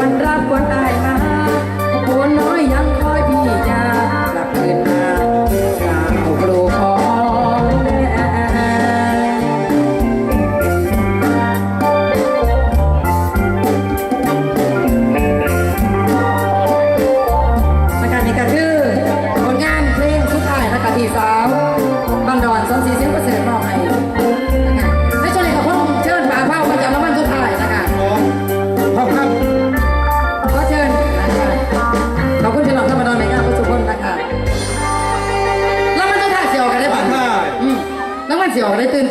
วนรักวนตายมาผัวน้อยยังคอยพี่ยากลับคืนมากล่าวโปรขการนี้ก็คือผลงานเพลงสุดทายนะคะพี่สาว ยองได้ตื่นเต้น